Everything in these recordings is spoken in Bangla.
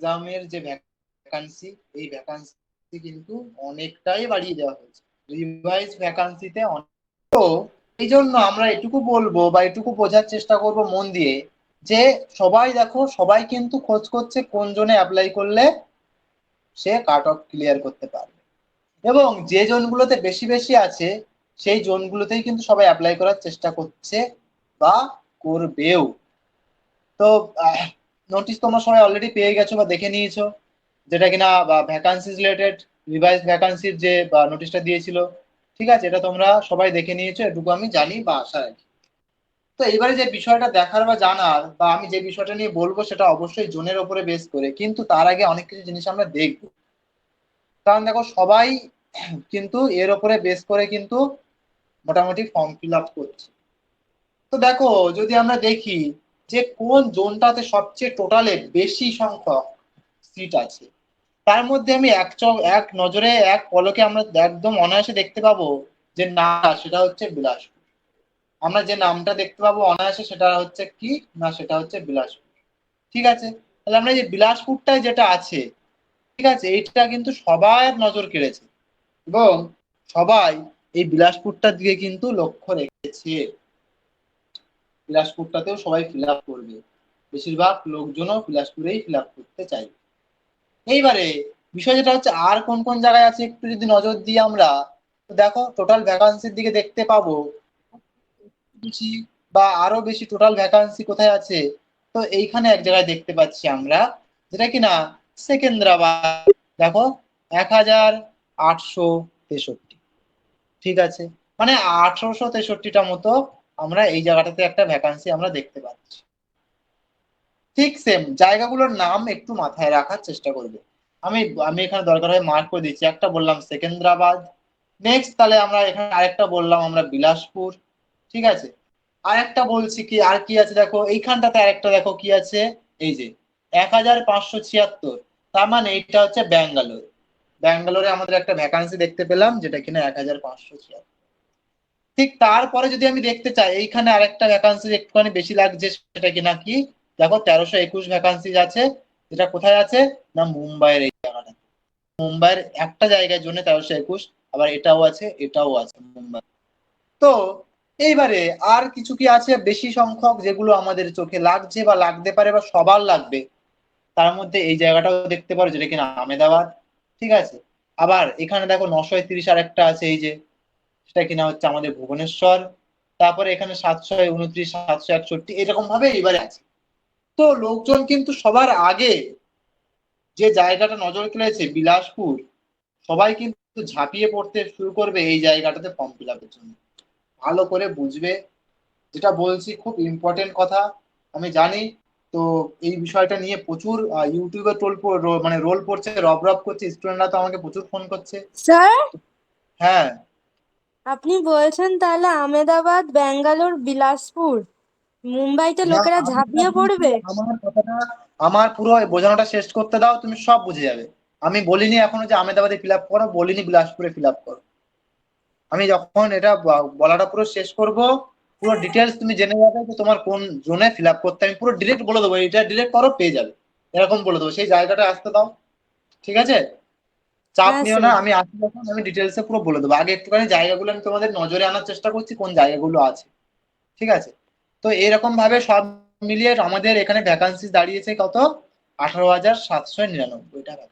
এক্সামের যে ভ্যাকান্সি এই ভ্যাকান্সি কিন্তু অনেকটাই বাড়িয়ে দেওয়া হয়েছে। রিভাইজ ভ্যাকান্সিতে তো এই জন্য আমরা এটুকু বলব বা এটুকু বোঝার চেষ্টা করব মন দিয়ে যে সবাই দেখো, সবাই কিন্তু খোঁজ করছে কোন জনে অ্যাপ্লাই করলে সে কাট অফ ক্লিয়ার করতে পারবে। এবং যে জোনগুলোতে বেশি বেশি আছে, সেই জোনগুলোতেই কিন্তু সবাই অ্যাপ্লাই করার চেষ্টা করছে বা করবেও। তো নোটিশ তোমরা সবাই অলরেডি পেয়ে গেছো বা দেখে নিয়েছো, যেটা কিনা ভ্যাকান্সি রিলেটেড রিভাইজ ভ্যাকান্সির যে নোটিশটা দিয়েছিল, ঠিক আছে? এটা তোমরা সবাই দেখে নিয়েছো, এটুকু আমি জানি বা আশা রাখি। তো এবারে যে বিষয়টা দেখার বা জানার, বা আমি যে বিষয়টা নিয়ে বলব সেটা অবশ্যই জোনের ওপরে বেস করে, কিন্তু তার আগে অনেক কিছু জিনিস আমরা দেখব। কারণ দেখো, সবাই কিন্তু এর ওপরে বেস করে কিন্তু মোটামুটি ফর্ম ফিল আপ করছে। তো দেখো, যদি আমরা দেখি যে কোন জোনটাতে সবচেয়ে টোটালে বেশি সংখ্যক সিট আছে। তার মধ্যে আমি এক এক নজরে, এক পলকে আমরা একদম অনায়াসে দেখতে পাবো যে না, সেটা হচ্ছে বিলাসপুর। আমরা যে নামটা দেখতে পাবো অনায়াসে সেটা হচ্ছে কি? না, সেটা হচ্ছে বিলাসপুর। ঠিক আছে? তাহলে আমরা যে বিলাসপুরটায় যেটা আছে, ঠিক আছে, এইটা কিন্তু সবার নজর কেড়েছে এবং সবাই এই বিলাসপুরটার দিকে কিন্তু লক্ষ্য রেখেছে। বিলাসপুরটাতেও সবাই ফিল আপ করবে। বেশিরভাগ লোকজনও বিলাসপুরেই ফিল আপ করতে চাইবে এইবারে বিষয় যেটা হচ্ছে, আর কোন কোন জায়গায় আছে একটু যদি নজর দিই আমরা দেখো টোটাল ভ্যাকান্সির দিকে দেখতে পাবো। বা আরও বেশি টোটাল ভ্যাকান্সি কোথায় আছে, তো এইখানে এক জায়গায় দেখতে পাচ্ছি আমরা, যেটা কিনা সেকেন্দ্রাবাদ। দেখো, এক হাজার আটশো তেষট্টি। ঠিক আছে? মানে আঠারোশো তেষট্টিটা মতো আমরা এই জায়গাটাতে একটা ভ্যাকান্সি আমরা দেখতে পাচ্ছি। ঠিক সেম জায়গাগুলোর নাম একটু মাথায় রাখার চেষ্টা করবে। আমি আমি এখানে দরকার হয় মার্ক করে দিচ্ছি। একটা বললাম সেকেন্দ্রাবাদ। নেক্সট তাহলে আমরা এখানে আরেকটা বললাম আমরা বিলাসপুর। ঠিক আছে? আরেকটা বলছি কি, আর কি আছে দেখো? এইখানটাতে আরেকটা দেখো কি আছে? এই যে এক হাজার পাঁচশো ছিয়াত্তর। তার মানে এইটা হচ্ছে ব্যাঙ্গালোর। ব্যাঙ্গালোরে আমাদের একটা ভ্যাকান্সি দেখতে পেলাম, যেটা কিনা এক হাজার পাঁচশো ছিয়াত্তর। ঠিক তারপরে যদি আমি দেখতে চাই, এইখানে আরেকটা ভ্যাকান্সি একটুখানি বেশি লাগছে সেটা কি দেখো তেরোশো একুশ ভ্যাকান্সি আছে। যেটা কোথায় আছে? না মুম্বাইয়ের এই জায়গাটা। মুম্বাইয়ের একটা জায়গার জন্য তেরোশো একুশ, আবার এটাও আছে এটাও আছে মুম্বাই। তো এইবারে আর কিছু কি আছে বেশি সংখ্যক যেগুলো আমাদের চোখে লাগছে বা লাগতে পারে বা সবার লাগবে? তার মধ্যে এই জায়গাটাও দেখতে পারো, যেটা কিনা আমেদাবাদ, ঠিক আছে? আবার এখানে দেখো নশো তিরিশ আর একটা আছে, এই যে সেটা কিনা হচ্ছে আমাদের ভুবনেশ্বর তারপরে এখানে সাতশো উনত্রিশ সাতশো একষট্টি এরকম ভাবে এবারে আছে। তো লোকজন কিন্তু সবার আগে যে জায়গাটা নজর কেড়েছে বিলাসপুর সবাই কিন্তু ঝাঁপিয়ে পড়তে শুরু করবে এই জায়গাটাতে ফর্ম ফিল আপের জন্য। ভালো করে বুঝবে। যেটা বলছি খুব ইম্পর্টেন্ট কথা। আমি জানি তো এই বিষয়টা নিয়ে প্রচুর ইউটিউবে টোল মানে রোল পড়ছে রব রব করছে স্টুডেন্টরা তো আমাকে প্রচুর ফোন করছে। স্যার? হ্যাঁ। আপনি বলছেন তাহলে আমেদাবাদ ব্যাঙ্গালোর বিলাসপুর। মুম্বাইতে লোকেরা ঝাঁপিয়ে পড়বে? আমার কথাটা আমার পুরো বোঝানোটা শেষ করতে দাও তুমি সব বুঝে যাবে। আমি বলিনি এখনও যে আমেদাবাদে ফিল আপ করো বলিনি বিলাসপুরে ফিল আপ করো। আমি যখন এটা বলাটা পুরো শেষ করব পুরো ডিটেলস তুমি জেনে যাবে যে তোমার কোন জোনে ফিল আপ করতে। আমি পুরো ডিরেক্ট বলে দেবো এটা ডিরেক্ট করো পেয়ে যাবে। এরকম বলে দেবো। সেই জায়গাটা আসতে দাও। ঠিক আছে? চাপ হ্যাঁ, নিও না আমি আসি যখন আমি ডিটেলসে পুরো বলে দেবো। আগে একটুখানি জায়গাগুলো আমি তোমাদের নজরে আনার চেষ্টা করছি কোন জায়গাগুলো আছে। ঠিক আছে? তো এরকম ভাবে সব মিলিয়ে আমাদের এখানে ভ্যাকান্সি দাঁড়িয়েছে কত? আঠারো হাজার সাতশো নিরানব্বই টাকা।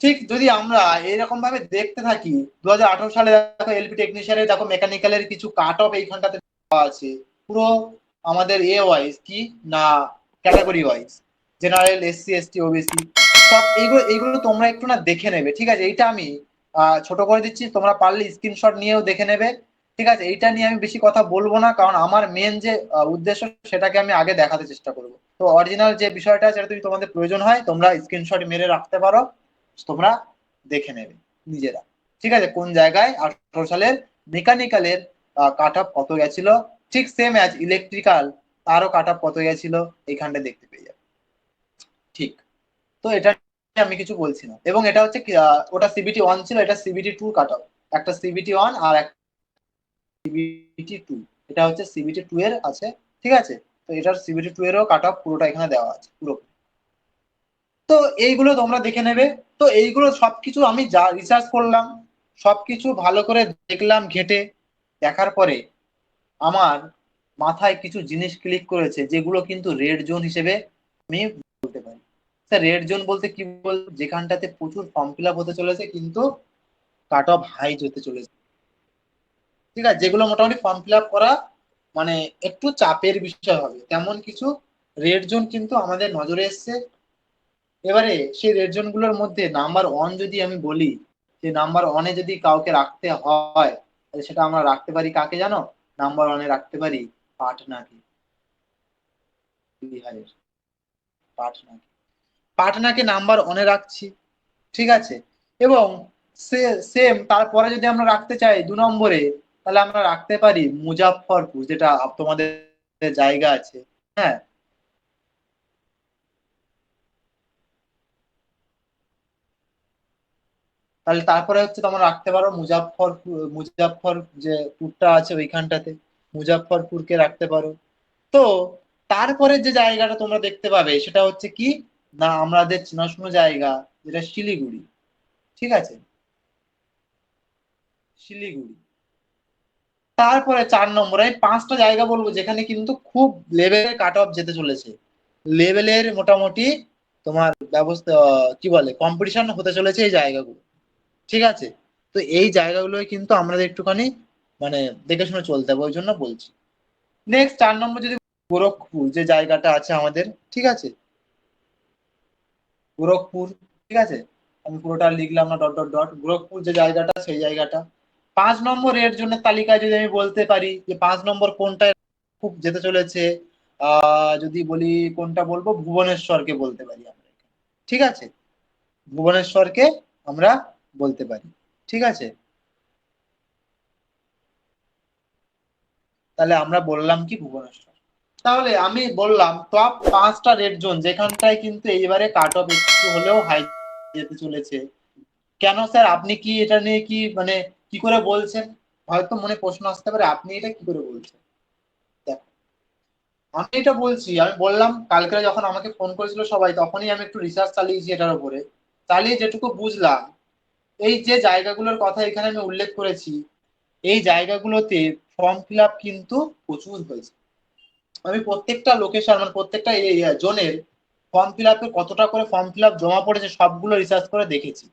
ঠিক যদি আমরা এরকম ভাবে দেখতে থাকি দু হাজার আঠারো সালে দেখো এলপি টেকনিশিয়ানের দেখো মেকানিক্যালের কিছু কাট অফ এইখানটাতে আছে। পুরো আমাদের এ ওয়াইজ কি? না category wise general SC ST OBC সব এইগুলো এইগুলো তোমরা একটু না দেখে নেবে, ঠিক আছে? এইটা আমি ছোট করে দিচ্ছি, তোমরা পারলে স্ক্রিনশট নিয়েও দেখে নেবে, ঠিক আছে? এইটা নিয়ে আমি বেশি কথা বলব না, কারণ আমার মেন যে উদ্দেশ্য সেটাকে আমি আগে দেখাতে চেষ্টা করব। তো অরিজিনাল যে বিষয়টা সেটা যদি তোমাদের প্রয়োজন হয়, তোমরা স্ক্রিনশট মেরে রাখতে পারো, তোমরা দেখে নেবে, নিজেরা। ঠিক আছে? কোন জায়গায়? আঠারো সালের মেকানিক্যালের কাট অফ কত গেছিল? ঠিক সেম অ্যাজ ইলেকট্রিক্যাল তারও কাট অফ কত গেছিল? এইখানটা দেখতে পেয়ে যাবে। ঠিক। তো এটা আমি কিছু বলছি না। এবং এটা হচ্ছে ওটা সিবিটি ওয়ান ছিল, এটা সিবিটি টু কাট অফ একটা সিবিটি ওয়ান আর একটা সিবিটি টু এটা হচ্ছে সিবিটি টু এর আছে, ঠিক আছে? তো এটার সিবিটি টু এরও কাট অফ পুরোটা এখানে দেওয়া আছে, পুরো। তো এইগুলো তোমরা দেখে নেবে। তো এইগুলো সবকিছু আমি যা রিসার্চ করলাম, সবকিছু ভালো করে দেখলাম ঘেটে, দেখার পরে আমার মাথায় কিছু জিনিস ক্লিক করেছে, যেগুলো কিন্তু রেড জোন হিসেবে আমি স্যার রেড জোন বলতে কি বল? যেখানটাতে প্রচুর ফর্ম ফিল আপ হতে চলেছে, কিন্তু কাট অফ হাই যেতে চলেছে। ঠিক আছে? যেগুলো মোটামুটি ফর্ম ফিল আপ করা মানে একটু চাপের বিষয় হবে। তেমন কিছু রেড জোন কিন্তু আমাদের নজরে এসছে। এবারে সেই রেড জোনগুলোর মধ্যে নাম্বার ওয়ান যদি আমি বলি, যে নাম্বার ওয়ানে যদি কাউকে রাখতে হয়, তাহলে সেটা আমরা রাখতে পারি কাকে জানো? নাম্বার ওয়ানে রাখতে পারি পাটনাকে। বিহারের পাটনাকে। পাটনাকে নাম্বার ওয়ানে রাখছি, ঠিক আছে? এবং সেম তারপরে যদি আমরা রাখতে চাই দু নম্বরে, তাহলে আমরা রাখতে পারি মুজাফফরপুর, যেটা তোমাদের জায়গা আছে হ্যাঁ? তাহলে তারপরে হচ্ছে তোমরা রাখতে পারো মুজাফফরপুর, মুজাফফর যে পুরটা আছে ওইখানটাতে, মুজাফফরপুরকে রাখতে পারো। তো, তারপরে যে জায়গাটা তোমরা দেখতে পাবে, সেটা হচ্ছে কি? না আমাদের চেনাশোনা জায়গা যেটা শিলিগুড়ি, ঠিক আছে? শিলিগুড়ি। তারপরে চার নম্বরে পাঁচটা জায়গা বলব যেখানে কিন্তু খুব লেভেলের কাট অফ যেতে চলেছে। লেভেলের মোটামুটি তোমার ব্যবস্থা কি বলে কম্পিটিশন হতে চলেছে এই জায়গাগুলো, ঠিক আছে? তো এই জায়গাগুলো কিন্তু আমরা একটুখানি মানে দেখে শুনে চলতে হবে, ওই জন্য বলছি। নেক্সট চার নম্বর যদি গোরখপুর যে জায়গাটা আছে আমাদের, ঠিক আছে? গোরখপুর, ঠিক আছে? আমি পুরোটা লিখলাম না ডট ডট ডট গোরখপুর যে জায়গাটা, সেই জায়গাটা। পাঁচ নম্বর এর জন্য তালিকায় যদি আমি বলতে পারি যে পাঁচ নম্বর কোনটা খুব যেতে চলেছে যদি বলি কোনটা বলব? ভুবনেশ্বরকে বলতে পারি আমরা ঠিক আছে? ভুবনেশ্বরকে আমরা বলতে পারি। ঠিক আছে? তাহলে আমরা বললাম কি ভুবনেশ্বর? তাহলে আমি বললাম টপ পাঁচটা রেড জোন যেখানটায় কিন্তু এইবারে কাট অফ একটু হলেও হাই যেতে চলেছে। কেন স্যার আপনি কি এটা নিয়ে কি মানে কি করে বলছেন? হয়তো মনে প্রশ্ন আসতে পারে, আপনি এটা কি করে বলছেন? আমি এটা বলছি, আমি বললাম কালকে যখন আমাকে ফোন করেছিল সবাই, তখনই আমি একটু রিসার্চ চালিয়েছি এটার উপরে। চালিয়ে যেটুকু বুঝলাম, এই যে জায়গাগুলোর কথা এখানে আমি উল্লেখ করেছি, এই জায়গাগুলোতে ফর্ম ফিল আপ কিন্তু প্রচুর হয়েছে। আমি প্রত্যেকটা লোকেশন মানে প্রত্যেকটা জোনের ফর্ম ফিল আপে কতটা করে ফর্ম ফিল আপ জমা পড়েছে সবগুলো রিসার্চ করে দেখেছি।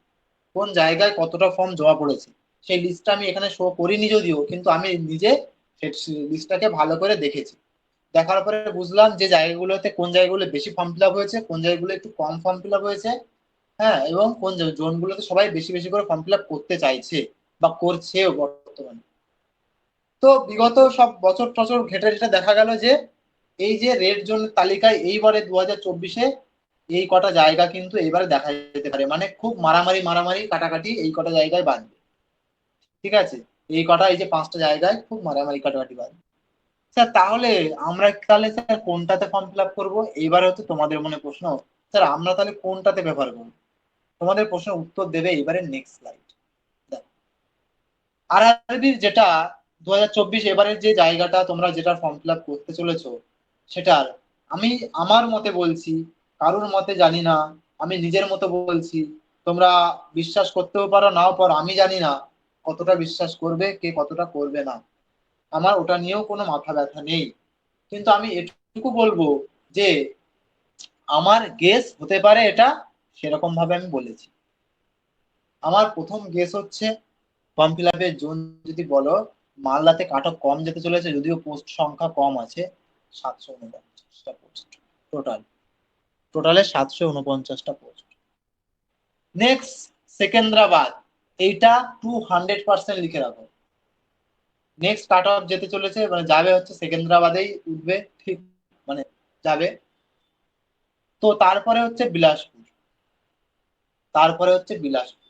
কোন জায়গায় কতটা ফর্ম জমা পড়েছে। সেই লিস্টটা আমি এখানে শো করিনি যদিও, কিন্তু আমি নিজে লিস্টটাকে ভালো করে দেখেছি। দেখার পরে বুঝলাম যে জায়গাগুলোতে কোন জায়গাগুলো বেশি ফর্ম ফিল আপ হয়েছে, কোন জায়গাগুলো একটু কম ফর্ম ফিল আপ হয়েছে হ্যাঁ এবং কোন জোনগুলোতে সবাই বেশি বেশি করে ফর্ম ফিল আপ করতে চাইছে বা করছেও বর্তমানে। তো বিগত সব বছর টছর ঘেটে যেটা দেখা গেল যে এই যে রেড জোনের তালিকায় এইবারে দু হাজার চব্বিশে এই কটা জায়গা কিন্তু এইবারে দেখা যেতে পারে। মানে খুব মারামারি মারামারি, কাটাকাটি এই কটা জায়গায় বাঁধবে। ঠিক আছে? এই কটা, এই যে পাঁচটা জায়গায় খুব মারামারি, কাটাকাটি বাঁধবে। স্যার, তাহলে আমরা তাহলে স্যার কোনটাতে ফর্ম ফিল আপ করব? এইবার হচ্ছে তোমাদের মনে প্রশ্ন। স্যার, আমরা তাহলে কোনটাতে ব্যবহার করব? তোমাদের প্রশ্নের উত্তর দেবে এবারে নেক্সট স্লাইড আর আরবির যেটা দু হাজার চব্বিশ এবারের যে জায়গাটা তোমরা যেটা ফর্ম ফিল আপ করতে চলেছো সেটার আমি আমার মতে বলছি, কারোর মতে জানি না, আমি নিজের মতো বলছি, তোমরা বিশ্বাস করতেও পারো, নাও পারো, আমি জানি না কতটা বিশ্বাস করবে, কে কতটা করবে না। আমার ওটা নিয়েও কোনো মাথা ব্যথা নেই। কিন্তু আমি এটুকু বলব যে, আমার গেস হতে পারে এটা সেরকম ভাবে আমি বলেছি। আমার প্রথম গেস হচ্ছে ফর্ম ফিল আপের জোন যদি বলো, মালদাতে কাট অফ কম যেতে চলেছে, যদিও পোস্ট সংখ্যা কম আছে সাতশো উনপঞ্চাশটা পোস্ট টোটাল টোটালে সাতশো উনপঞ্চাশটা পোস্ট নেক্সট সেকেন্দ্রাবাদ, এইটা টু হান্ড্রেড পার্সেন্ট লিখে রাখো। নেক্সট কাট অফ যেতে চলেছে মানে যাবে হচ্ছে সেকেন্দ্রাবাদেই উঠবে, ঠিক মানে যাবে। তো তারপরে হচ্ছে বিলাসপুর। তারপরে হচ্ছে বিলাসপুর।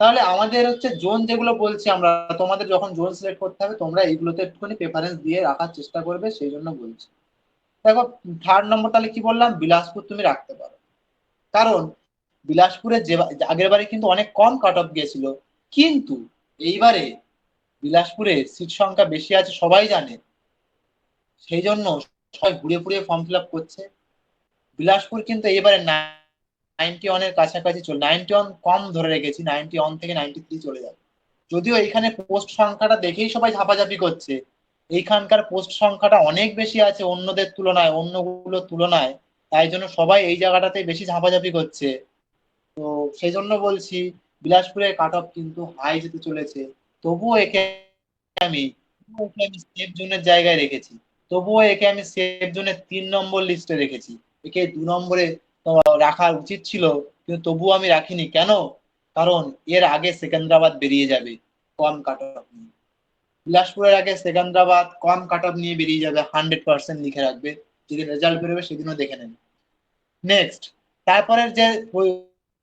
তাহলে আমাদের হচ্ছে জোন যেগুলো বলছি আমরা, তোমাদের যখন জোন সিলেক্ট করতে হবে, তোমরা এইগুলোতে একটুখানি প্রেফারেন্স দিয়ে রাখার চেষ্টা করবে, সেই জন্য বলছি। দেখো থার্ড নম্বর তাহলে কি বললাম? বিলাসপুর তুমি রাখতে পারো। কারণ বিলাসপুরে যে আগের বারে কিন্তু অনেক কম কাট অফ গিয়েছিল। কিন্তু এইবারে বিলাসপুরে সিট সংখ্যা বেশি আছে, সবাই জানে। সেই জন্য সবাই ঘুরে ঘুরে ফর্ম ফিল আপ করছে। বিলাসপুর কিন্তু এইবারে নাইনটি ওয়ানের কাছাকাছি চলে নাইনটি ওয়ান কম ধরে রেখেছি নাইনটি ওয়ান থেকে নাইনটি থ্রি চলে যাবে। যদিও এইখানে পোস্ট সংখ্যাটা দেখেই সবাই ঝাপাঝাপি করছে। এইখানকার পোস্ট সংখ্যাটা অনেক বেশি আছে অন্যদের তুলনায়, অন্যগুলোর তুলনায়। তাই জন্য সবাই এই জায়গাটাতে বেশি ঝাপাঝাপি করছে। তো সেই জন্য বলছি বিলাসপুরের কাট অফ কিন্তু হাই যেতে চলেছে। তবুও একে আমি আমি সেফ জোনের জায়গায় রেখেছি। তবুও একে আমি সেফ জোনের তিন নম্বর লিস্টে রেখেছি। একে দু নম্বরে রাখা উচিত ছিল, কিন্তু তবুও আমি রাখিনি। কেন? কারণ এর আগে সেকেন্দ্রাবাদ বেরিয়ে যাবে, কম কাট অফ নিয়ে। বিলাসপুরের আগে সেকেন্দ্রাবাদ কম কাট অফ নিয়ে বেরিয়ে যাবে হান্ড্রেড পার্সেন্ট লিখে রাখবে। যেদিন রেজাল্ট বেরোবে, সেদিনও দেখে নেবে। নেক্সট তারপরের যে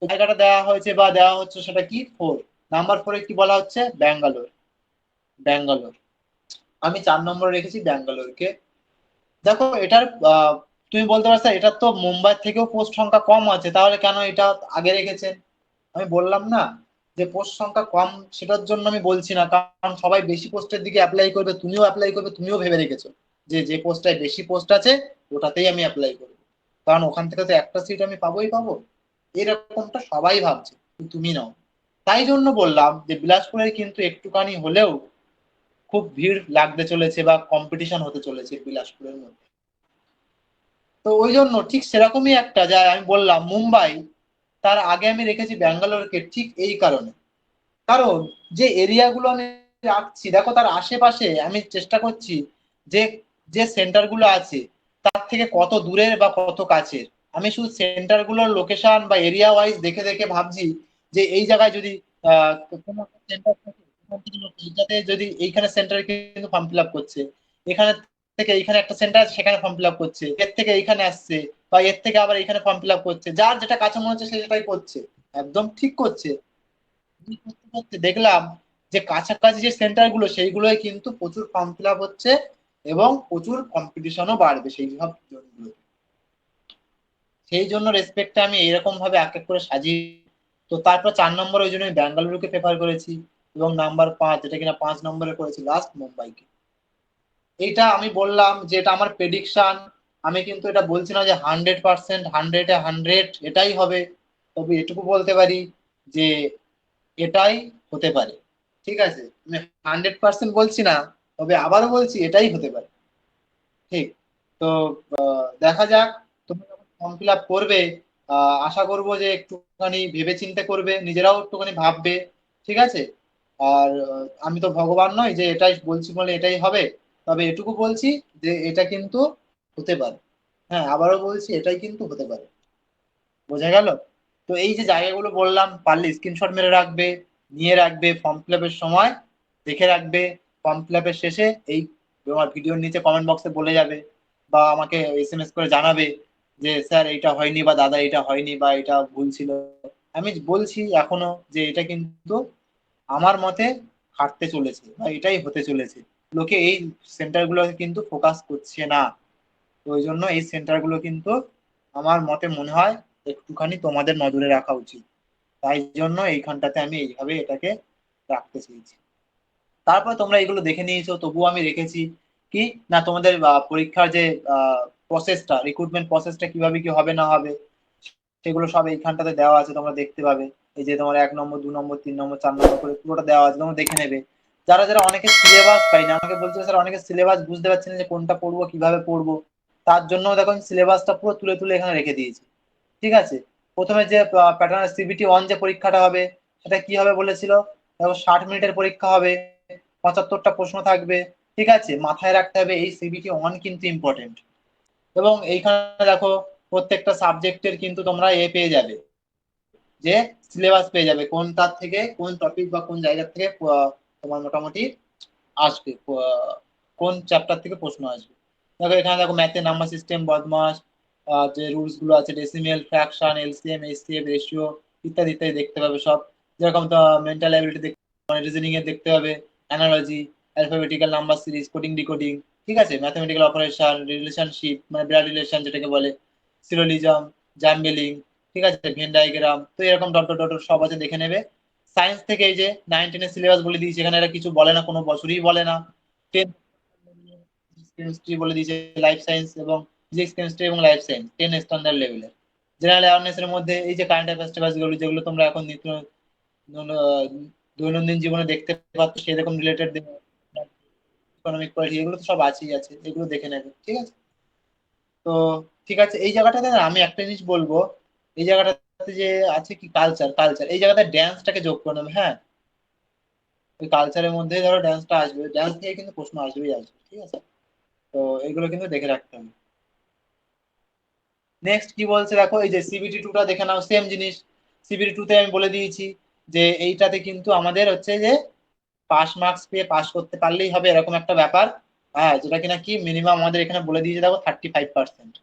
জায়গাটা দেওয়া হয়েছে বা দেওয়া হচ্ছে সেটা কি? ফোর নাম্বার ফোরে কি বলা হচ্ছে? ব্যাঙ্গালোর। ব্যাঙ্গালোর। আমি চার নম্বরে রেখেছি ব্যাঙ্গালোরকে। দেখো, এটার তুমি বলতে পারছ এটা তো মুম্বাই থেকেও পোস্ট সংখ্যা কম আছে, তাহলে কেন এটা আগে রেখেছেন আমি বললাম না যে পোস্ট সংখ্যা কম, সেটার জন্য আমি বলছি না, কারণ সবাই বেশি পোস্টের দিকে অ্যাপ্লাই করবে, তুমিও অ্যাপ্লাই করবে, তুমিও ভেবে রেখেছো যে যে পোস্টটায় বেশি পোস্ট আছে, ওটাতেই আমি অ্যাপ্লাই করব। কারণ ওখান থেকে তো একটা সিট আমি পাবোই পাবো। এরকমটা সবাই ভাবছে তুমি নাও। তাই জন্য বললাম যে, বিলাসপুরের কিন্তু একটুখানি হলেও খুব ভিড় লাগতে চলেছে বা কম্পিটিশন হতে চলেছে বিলাসপুরের মধ্যে। তো ওই জন্য ঠিক সেরকমই একটা যা আমি বললাম মুম্বাই, তার আগে আমি রেখেছি ব্যাঙ্গালোরকে ঠিক এই কারণে। কারণ যে এরিয়াগুলো আমি রাখছি, দেখো তার আশেপাশে আমি চেষ্টা করছি যে যে সেন্টারগুলো আছে, তার থেকে কত দূরের বা কত কাছের। আমি শুধু সেন্টারগুলোর লোকেশন বা এরিয়া ওয়াইজ দেখে দেখে ভাবছি যে এই জায়গায় যদি সেন্টার যদি এইখানে সেন্টারে কিন্তু ফর্ম ফিল আপ করছে, এখানে থেকে এইখানে একটা সেন্টার আছে, সেখানে ফর্ম ফিল আপ করছে। এর থেকে এইখানে আসছে বা এর থেকে আবার এইখানে ফর্ম ফিল আপ করছে। যার যেটা কাছে মনে হচ্ছে সেটাই করছে। একদম ঠিক করছে। দেখলাম যে কাছাকাছি যে সেন্টারগুলো সেইগুলোই কিন্তু প্রচুর ফর্ম ফিল আপ হচ্ছে এবং প্রচুর কম্পিটিশনও বাড়বে সেই সব জোনগুলো সেই জন্য রেসপেক্টে আমি এরকম ভাবে এক এক করে সাজিয়ে তো তারপর চার নম্বর ওই জন্য আমি ব্যাঙ্গালুরুকে প্রেফার করেছি এবং নাম্বার পাঁচ, যেটা কিনা পাঁচ নম্বরে করেছি লাস্ট মুম্বাইকে এটা আমি বললাম যে এটা আমার প্রেডিকশন আমি কিন্তু এটা বলছি না যে হান্ড্রেড পার্সেন্ট হান্ড্রেডে হান্ড্রেড এটাই হবে। তবে এটুকু বলতে পারি যে এটাই হতে পারে। ঠিক আছে? আমি হান্ড্রেড পার্সেন্ট বলছি না, তবে আবারও বলছি এটাই হতে পারে। ঠিক? তো দেখা যাক তুমি যখন ফর্ম ফিল আপ করবে আশা করব যে একটুখানি ভেবে চিন্তে করবে, নিজেরাও একটুখানি ভাববে। ঠিক আছে? আর আমি তো ভগবান নই যে এটাই বলছি বলে এটাই হবে। তবে এটুকু বলছি যে এটা কিন্তু হতে পারে। হ্যাঁ আবারও বলছি, এটাই কিন্তু হতে পারে। বোঝা গেল? তো এই যে জায়গাগুলো বললাম, পারলে স্ক্রিনশট মেরে রাখবে, নিয়ে রাখবে ফর্ম ফিল সময় দেখে রাখবে। ফর্ম ফিল শেষে এই ভিডিওর নিচে কমেন্ট বক্সে বলে যাবে বা আমাকে এস এম এস করে জানাবে যে, স্যার এটা হয়নি বা দাদা এটা হয়নি বা এটা ভুল ছিল। আমি বলছি এখনও যে এটা কিন্তু আমার মতে হাঁটতে চলেছে বা এটাই হতে চলেছে। লোকে এই সেন্টার সেন্টারগুলোকে কিন্তু ফোকাস করছে না। ওই জন্য এই সেন্টারগুলো কিন্তু আমার মতে মনে হয় একটুখানি তোমাদের নজরে রাখা উচিত। তাই জন্য এইখানটাতে আমি এইভাবে এটাকে রাখতে চেয়েছি। তারপর তোমরা এগুলো দেখে নিয়েছো, তবুও আমি রেখেছি কি, না তোমাদের পরীক্ষার যে প্রসেসটা রিক্রুটমেন্ট প্রসেসটা কীভাবে কি হবে না হবে, সেগুলো সব এইখানটাতে দেওয়া আছে, তোমরা দেখতে পাবে। এই যে তোমার এক নম্বর, দু নম্বর, তিন নম্বর, চার নম্বর করে পুরোটা দেওয়া আছে, তোমরা দেখে নেবে। যারা যারা অনেকে সিলেবাস পাই না আমাকে বলছে স্যার, অনেকে সিলেবাস বুঝতে পারছে না যে কোনটা পড়ব, কীভাবে পড়ব? তার জন্য দেখো সিলেবাসটা পুরো তুলে তুলে এখানে রেখে দিয়েছি। ঠিক আছে? প্রথমে যে প্যাটার্ন সিবিটি ওয়ান যে পরীক্ষাটা হবে, সেটা কি হবে বলেছিল? দেখো ষাট মিনিটের পরীক্ষা হবে, পঁচাত্তরটা প্রশ্ন থাকবে, ঠিক আছে? মাথায় রাখতে হবে, এই সিবিটি ওয়ান কিন্তু ইম্পর্টেন্ট এবং এইখানে দেখো, প্রত্যেকটা সাবজেক্টের কিন্তু তোমরা এ পেয়ে যাবে, যে সিলেবাস পেয়ে যাবে, কোনটার থেকে, কোন টপিক বা কোন জায়গা থেকে তোমার মোটামুটি আসবে কোন চ্যাপ্টার থেকে প্রশ্ন আসবে? দেখো, এখানে দেখো ম্যাথে নাম্বার সিস্টেম বদমাস যে রুলসগুলো আছে decimal fraction LCM HCF ratio ইত্যাদি ইত্যাদি দেখতে পাবে সব। যেরকম তো মেন্টাল অ্যাবিলিটি দেখতে রিজনিং এর দেখতে পাবে analogy alphabetical number series coding decoding ঠিক আছে? ম্যাথমেটিক্যাল অপারেশন রিলেশনশিপ মানে ব্লাড রিলেশন যেটাকে বলে সিলোলিজম জাম্বেলিং ঠিক আছে? ভেন ডায়াগ্রাম তো এরকম ডট ডট ডট সব আছে দেখে নেবে। সায়েন্স থেকে এই যে নাইন টেনের সিলেবাস বলে দিয়েছে, এখানে এরা কিছু বলে না, কোনো বছরই বলে না। কেমিস্ট্রি বলে দিয়েছে লাইফ সায়েন্স এবং ফিজিক্স কেমিস্ট্রি এবং লাইফ সায়েন্স টেন স্ট্যান্ডার্ড লেভেলের জেনারেল অ্যাওয়ারনেস এর মধ্যে এই যে কারেন্ট অ্যাফেয়ার্স টেফার্সগুলো, যেগুলো তোমরা এখন নিত্য দৈনন্দিন জীবনে দেখতে পাচ্ছ, সেরকম রিলেটেড ইকোনমিক পলিটি এগুলো তো সব আছেই, আছে। এগুলো দেখে নেবে, ঠিক আছে? তো, ঠিক আছে, এই জায়গাটাতে আমি একটা জিনিস বলব, এই জায়গাটাতে যে আছে কি কালচার কালচার এই জায়গাতে ড্যান্সটাকে যোগ করে নেবে হ্যাঁ? ওই কালচারের মধ্যে ধরো ড্যান্সটা আসবে ড্যান্স থেকে কিন্তু প্রশ্ন আসবেই আসবে, ঠিক আছে? তো এগুলো কিন্তু দেখে রাখতে হবে। নেক্সট কি বলছে দেখো, এই যে সিবিটি টুটা দেখে নাও সেম জিনিস। সিবিটি টুতে আমি বলে দিয়েছি যে এইটাতে কিন্তু আমাদের হচ্ছে যে পাস মার্কস পেয়ে পাস করতে পারলেই হবে এরকম একটা ব্যাপার। হ্যাঁ যেটা কিনা কি মিনিমাম আমাদের এখানে বলে দিয়েছে দেখো thirty five percent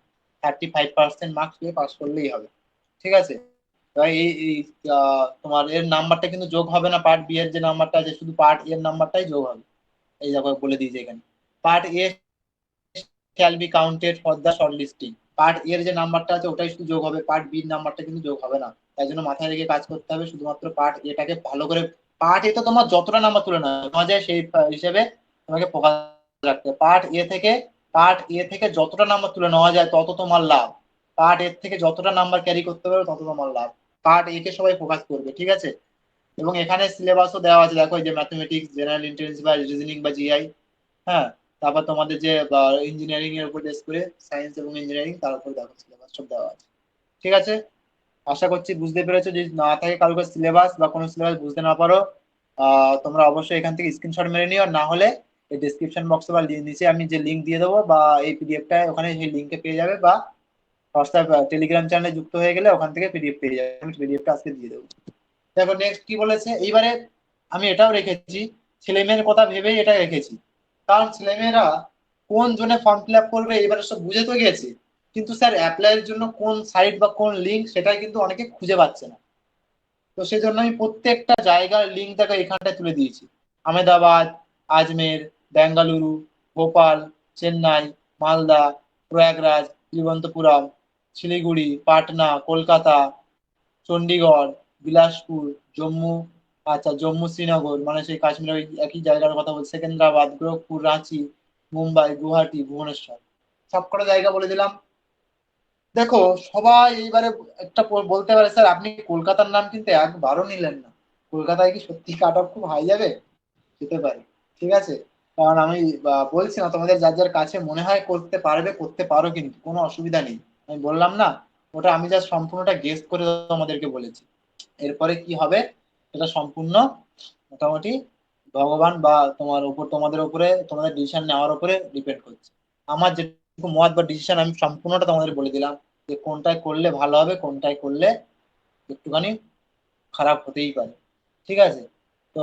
thirty five percent marks পেয়ে পাস করলেই হবে। ঠিক আছে? তোমার এর নাম্বারটা কিন্তু যোগ হবে না পার্ট বি এর যে নাম্বারটা আছে, শুধু পার্ট এর নাম্বারটাই যোগ হবে। এই দেখো, বলে দিয়েছে এখানে। Part A shall be counted for the short listing part এর যে নাম্বারটা আছে, ওটাই শুধু যোগ হবে। পার্ট বির নাম্বারটা কিন্তু যোগ হবে না। তাই জন্য মাথায় রেখে কাজ করতে হবে, শুধুমাত্র পার্ট এটাকে ভালো করে পার্ট এ তো তোমার যতটা নাম্বার তুলে নেওয়া যায় সেই হিসেবে তোমাকে ফোকাস রাখতে পার্ট এ থেকে পার্ট এ থেকে যতটা নাম্বার তুলে নেওয়া যায়, তত তোমার লাভ। পার্ট এর থেকে যতটা নাম্বার ক্যারি করতে পারবে তত তোমার লাভ। পার্ট এ কে সবাই ফোকাস করবে, ঠিক আছে? এবং এখানে সিলেবাসও দেওয়া আছে, দেখো যে ম্যাথমেটিক্স জেনারেল ইন্টেলিজেন্স বা রিজনিং বা জিআই হ্যাঁ? তারপর তোমাদের যে ইঞ্জিনিয়ারিং এর উপর বেস করে সায়েন্স এবং ইঞ্জিনিয়ারিং তার উপর দেখো সিলেবাস সব দেওয়া আছে। ঠিক আছে? আশা করছি বুঝতে পেরেছ যদি না থাকে কারও কাছে সিলেবাস বা কোনো সিলেবাস বুঝতে না পারো তোমরা অবশ্যই এখান থেকে স্ক্রিনশট মেরে নিও, না হলে এই ডিসক্রিপশন বক্সে বা নিচে আমি যে লিঙ্ক দিয়ে দেবো বা এই পিডিএফটা ওখানে সেই লিঙ্কে পেয়ে যাবে বা হোয়াটসঅ্যাপ টেলিগ্রাম চ্যানেলে যুক্ত হয়ে গেলে ওখান থেকে পিডিএফ পেয়ে যাবে। আমি পিডিএফটা আজকে দিয়ে দেবো। দেখো নেক্সট কি বলেছে? এইবারে আমি এটাও রেখেছি। ছেলে মেয়ের কথা ভেবেই এটা রেখেছি। কারণ ছেলেমেয়েরা কোন জোনে ফর্ম ফিল আপ করবে এবারে সব বুঝে তো গেছে। কিন্তু স্যার অ্যাপ্লাইয়ের জন্য কোন সাইট বা কোন লিঙ্ক সেটাই কিন্তু অনেকে খুঁজে পাচ্ছে না। তো সেই জন্য আমি প্রত্যেকটা জায়গার লিঙ্ক দেখো এখানটায় তুলে দিয়েছি। আহমেদাবাদ, আজমের, বেঙ্গালুরু, ভোপাল, চেন্নাই, মালদা, প্রয়াগরাজ তিরুবন্তপুরম শিলিগুড়ি, পাটনা, কলকাতা চণ্ডীগড় বিলাসপুর, জম্মু আচ্ছা জম্মু, শ্রীনগর মানে সেই কাশ্মীরের ওই একই জায়গার কথা বলছি, সেকেন্দ্রাবাদ, গোরখপুর, রাঁচি, মুম্বাই, গুয়াহাটি, ভুবনেশ্বর। সবকটা জায়গা বলে দিলাম। দেখো, সবাই এইবারে একটা বলতে পারে, স্যার, আপনি কলকাতার নাম কিন্তু একবারও নিলেন না। কলকাতায় কি সত্যি কাট অফ খুব হাই যাবে? যেতে পারে, ঠিক আছে? কারণ আমি বলছি না, তোমাদের যার যার কাছে মনে হয় করতে পারবে, করতে পারো কিন্তু, কোনো অসুবিধা নেই। আমি বললাম না, ওটা আমি যা সম্পূর্ণটা গেস্ট করে তোমাদেরকে বলেছি। এরপরে কি হবে? সেটা সম্পূর্ণ মোটামুটি ভগবান বা তোমার উপর তোমাদের উপরে তোমাদের ডিসিশন নেওয়ার উপরে ডিপেন্ড করছে। আমার যেটুকু মত বা ডিসিশন আমি সম্পূর্ণটা তোমাদের বলে দিলাম যে কোনটায় করলে ভালো হবে, কোনটায় করলে একটুখানি খারাপ হতেই পারে। ঠিক আছে? তো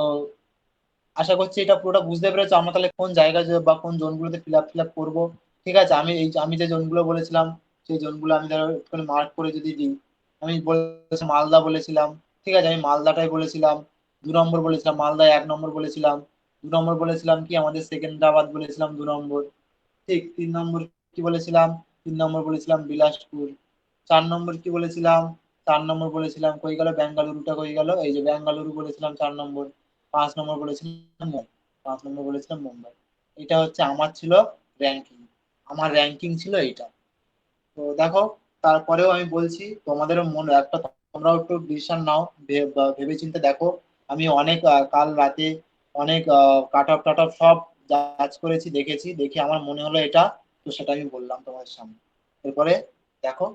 আশা করছি এটা পুরোটা বুঝতে পেরেছ। আমরা তাহলে কোন জায়গা বা কোন জোনগুলোতে ফিল আপ ফিল আপ করব? ঠিক আছে? আমি এই, আমি যে জোনগুলো বলেছিলাম সেই জোনগুলো আমি ধরো একটুখানি মার্ক করে যদি দিই, আমি বলেছি মালদা বলেছিলাম, ঠিক আছে, আমি মালদাটাই বলেছিলাম, দু নম্বর বলেছিলাম, মালদায় এক নম্বর বলেছিলাম, দু নম্বর বলেছিলাম কি আমাদের সেকেন্দ্রাবাদ বলেছিলাম দু নম্বর, ঠিক তিন নম্বর কি বলেছিলাম, তিন নম্বর বলেছিলাম বিলাসপুর, চার নম্বর কি বলেছিলাম, চার নম্বর বলেছিলাম কই গেল বেঙ্গালুরুটা কই গেল, এই যে বেঙ্গালুরু বলেছিলাম চার নম্বর, পাঁচ নম্বর বলেছিলাম পাঁচ নম্বর বলেছিলাম মুম্বাই, এটা হচ্ছে আমার ছিল র্যাঙ্কিং আমার র্যাঙ্কিং ছিল এইটা। তো দেখো, তারপরেও আমি বলছি, তোমাদেরও মনে একটা তোমরাও একটু ডিসিশন নাও ভেবে চিন্তে দেখো, আমি অনেক কাল রাতে অনেক কাট অফ টাট অফ সব যাচ করেছি, দেখেছি, দেখে আমার মনে হলো এটা, তো সেটা আমি বললাম তোমাদের সামনে। এরপরে দেখো,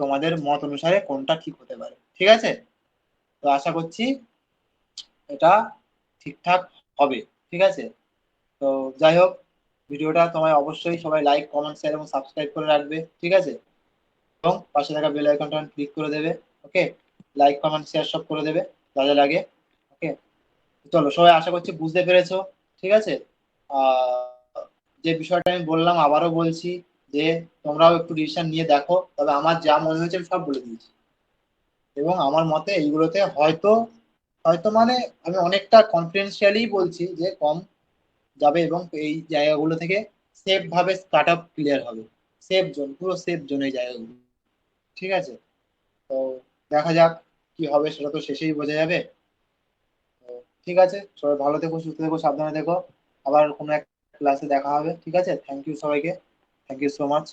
তোমাদের মত অনুসারে কোনটা ঠিক হতে পারে। ঠিক আছে? তো আশা করছি এটা ঠিকঠাক হবে। ঠিক আছে? তো যাই হোক ভিডিওটা তোমায় অবশ্যই সবাই লাইক কমেন্ট শেয়ার এবং সাবস্ক্রাইব করে রাখবে, ঠিক আছে? এবং পাশে থাকা বেল আইকনটা ক্লিক করে দেবে ওকে লাইক কমেন্ট শেয়ার সব করে দেবে, যা যা লাগে ওকে চলো, সবাই আশা করছি বুঝতে পেরেছ, ঠিক আছে? যে বিষয়টা আমি বললাম, আবারও বলছি যে তোমরাও একটু ডিসিশন নিয়ে দেখো, তবে আমার যা মনে হয়েছে আমি সব বলে দিয়েছি। এবং আমার মতে এইগুলোতে হয়তো হয়তো মানে আমি অনেকটা কনফিডেন্সিয়ালি বলছি যে কম যাবে এবং এই জায়গাগুলো থেকে সেফ ভাবে কাট আপ ক্লিয়ার হবে। সেফ জোন পুরো সেফ জোন এই জায়গাগুলো। ঠিক আছে? তো দেখা যাক কি হবে, সেটা তো শেষেই বোঝা যাবে। ঠিক আছে, সবাই ভালো থেকো, সুস্থ থেকো, সাবধানে থেকো। আবার কোনো এক ক্লাসে দেখা হবে, ঠিক আছে? থ্যাংক ইউ সবাইকে। Thank you so much